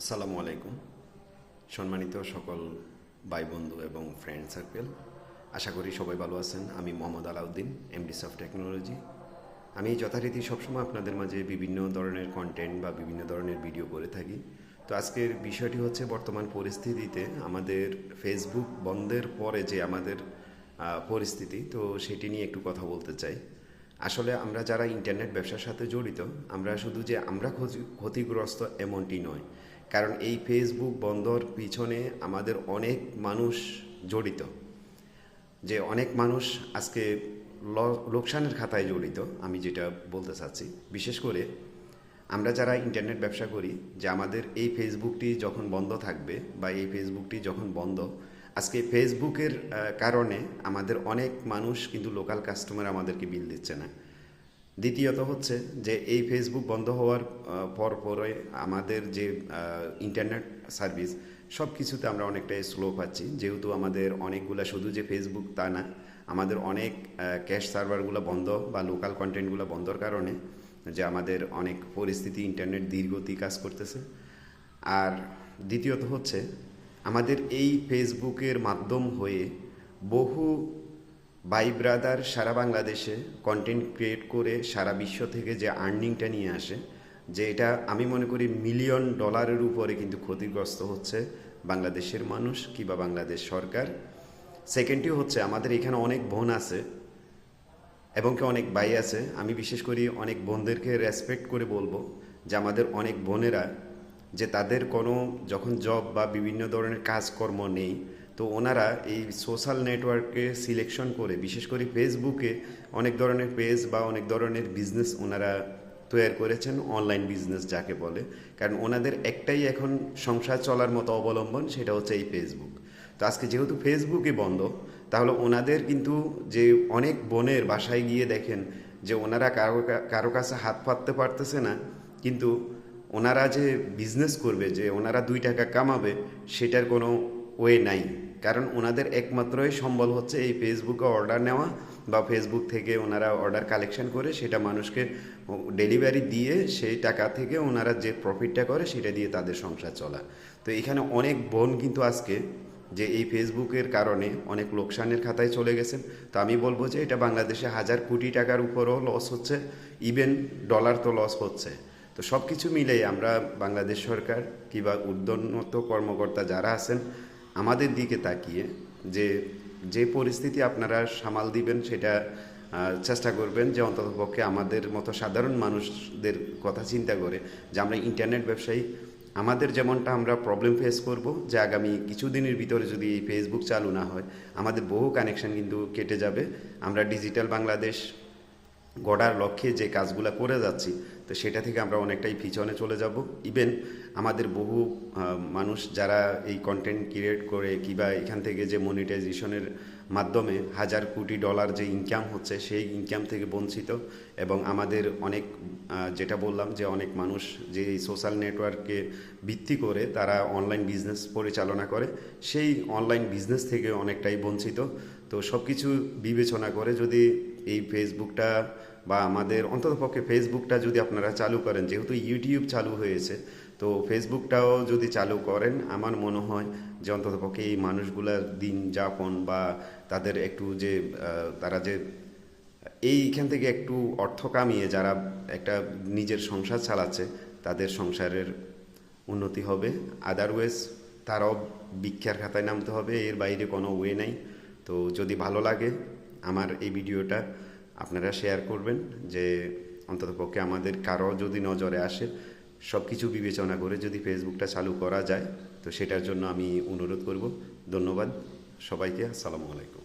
আসসালামু আলাইকুম। সম্মানিত সকল ভাই বন্ধু এবং ফ্রেন্ড সার্কেল আশা করি সবাই ভালো আছেন। আমি Mohammad Alauddin MD of technology আমি যথারীতি সবসময় আপনাদের মাঝে বিভিন্ন ধরনের কন্টেন্ট বা বিভিন্ন ধরনের ভিডিও করে থাকি। তো আজকের বিষয়টি হচ্ছে বর্তমান পরিস্থিতিতে আমাদের ফেসবুক বন্ধের পরে যে আমাদের পরিস্থিতি, তো সেটি নিয়ে একটু কথা বলতে চাই। আসলে আমরা যারা ইন্টারনেট ব্যবসার সাথে জড়িত, আমরা শুধু যে আমরা ক্ষতিগ্রস্ত এমনটি নয়। কারণ এই ফেসবুক বন্ধর পিছনে আমাদের অনেক মানুষ জড়িত। যে অনেক মানুষ আজকে লোকসানের খাতায় জড়িত, আমি যেটা বলতে চাচ্ছি। বিশেষ করে আমরা যারা ইন্টারনেট ব্যবসা করি, যে আমাদের এই ফেসবুকটি যখন বন্ধ থাকবে বা এই ফেসবুকটি যখন বন্ধ, আজকে ফেসবুকের কারণে আমাদের অনেক মানুষ কিন্তু লোকাল কাস্টমার আমাদেরকে বিল দিচ্ছে না। দ্বিতীয়ত হচ্ছে যে এই ফেসবুক বন্ধ হওয়ার পর পরে আমাদের যে ইন্টারনেট সার্ভিস সব কিছুতে আমরা অনেকটাই স্লো পাচ্ছি। যেহেতু আমাদের অনেকগুলা শুধু যে ফেসবুক তা না, আমাদের অনেক ক্যাশ সার্ভারগুলো বন্ধ বা লোকাল কন্টেন্টগুলো বন্ধর কারণে যে আমাদের অনেক পরিস্থিতি ইন্টারনেট ধীরগতি কাজ করতেছে। আর দ্বিতীয়ত হচ্ছে আমাদের এই ফেসবুকের মাধ্যম হয়ে বহু ভাই ব্রাদার সারা বাংলাদেশে কন্টেন্ট ক্রিয়েট করে সারা বিশ্ব থেকে যে আর্নিংটা নিয়ে আসে, যে এটা আমি মনে করি মিলিয়ন ডলারের উপরে কিন্তু ক্ষতিগ্রস্ত হচ্ছে বাংলাদেশের মানুষ কিংবা বাংলাদেশ সরকার। সেকেন্ডটি হচ্ছে আমাদের এখানে অনেক বোন আছে এবং কি অনেক ভাই আছে। আমি বিশেষ করি অনেক বোনদেরকে রেসপেক্ট করে বলব যে আমাদের অনেক বোনেরা, যে তাদের কোনো যখন জব বা বিভিন্ন ধরনের কাজকর্ম নেই তো ওনারা এই সোশ্যাল নেটওয়ার্কে সিলেকশন করে, বিশেষ করে ফেসবুকে অনেক ধরনের পেজ বা অনেক ধরনের বিজনেস ওনারা তৈরি করেছেন অনলাইন বিজনেস যাকে বলে। কারণ ওনাদের একটাই এখন সংসার চলার মতো অবলম্বন, সেটা হচ্ছে এই ফেসবুক তো আজকে যেহেতু ফেসবুকই বন্ধ, তাহলে ওনাদের কিন্তু যে অনেক বোনের বাসায় গিয়ে দেখেন যে ওনারা কারও কারও কাছে হাত পাততে পারতেছে না, কিন্তু ওনারা যে বিজনেস করবে, যে ওনারা দুই টাকা কামাবে, সেটার কোনো ওয়ে নাই। কারণ ওনাদের একমাত্রই সম্বল হচ্ছে এই ফেসবুকে অর্ডার নেওয়া বা ফেসবুক থেকে ওনারা অর্ডার কালেকশন করে সেটা মানুষকে ডেলিভারি দিয়ে সেই টাকা থেকে ওনারা যে প্রফিটটা করে সেটা দিয়ে তাদের সংসার চলা। তো এখানে অনেক বোন কিন্তু আজকে যে এই ফেসবুকের কারণে অনেক লোকসানের খাতায় চলে গেছেন তো আমি বলব যে এটা বাংলাদেশে হাজার কোটি টাকার উপরও লস হচ্ছে ইভেন ডলার তো লস হচ্ছে। তো সব কিছু মিলেই আমরা বাংলাদেশ সরকার কিংবা উদ্যোন্নত কর্মকর্তা যারা আছেন আমাদের দিকে তাকিয়ে যে যে পরিস্থিতি আপনারা সামাল দিবেন সেটা চেষ্টা করবেন যে অন্ততপক্ষে আমাদের মতো সাধারণ মানুষদের কথা চিন্তা করে যে আমরা ইন্টারনেট ব্যবসায়ী। আমাদের যেমনটা আমরা প্রবলেম ফেস করব যে আগামী কিছুদিনের ভিতরে যদি এই ফেসবুক চালু না হয়, আমাদের বহু কানেকশন কিন্তু কেটে যাবে। আমরা ডিজিটাল বাংলাদেশ গড়ার লক্ষ্যে যে কাজগুলো করে যাচ্ছি, তো সেটা থেকে আমরা অনেকটাই পিছনে চলে যাব। ইভেন আমাদের বহু মানুষ যারা এই কন্টেন্ট ক্রিয়েট করে কিংবা এখান থেকে যে মনিটাইজেশনের মাধ্যমে হাজার কোটি ডলার যে ইনকাম হচ্ছে, সেই ইনকাম থেকে বঞ্চিত এবং আমাদের অনেক যেটা বললাম যে অনেক মানুষ যে এই সোশ্যাল নেটওয়ার্ককে ভিত্তি করে তারা অনলাইন বিজনেস পরিচালনা করে, সেই অনলাইন বিজনেস থেকে অনেকটাই বঞ্চিত। তো সব কিছু বিবেচনা করে যদি এই ফেসবুকটা বা আমাদের অন্ততপক্ষে ফেসবুকটা যদি আপনারা চালু করেন, যেহেতু ইউটিউব চালু হয়েছে, তো ফেসবুকটাও যদি চালু করেন, আমার মনে হয় যে অন্ততপক্ষে এই মানুষগুলার দিন যাপন বা তাদের একটু যে তারা যে, এইখান থেকে একটু অর্থ কামিয়ে যারা একটা নিজের সংসার চালাচ্ছে, তাদের সংসারের উন্নতি হবে। আদারওয়াইজ তারাও ভিক্ষার খাতায় নামতে হবে, এর বাইরে কোনো ওয়ে নাই। তো যদি ভালো লাগে আমার এই ভিডিওটা আপনারা শেয়ার করবেন যে অন্ততপক্ষে আমাদের কারও যদি নজরে আসে সব কিছু বিবেচনা করে যদি ফেসবুকটা চালু করা যায়, তো সেটার জন্য আমি অনুরোধ করব। ধন্যবাদ সবাইকে, আসসালামু আলাইকুম।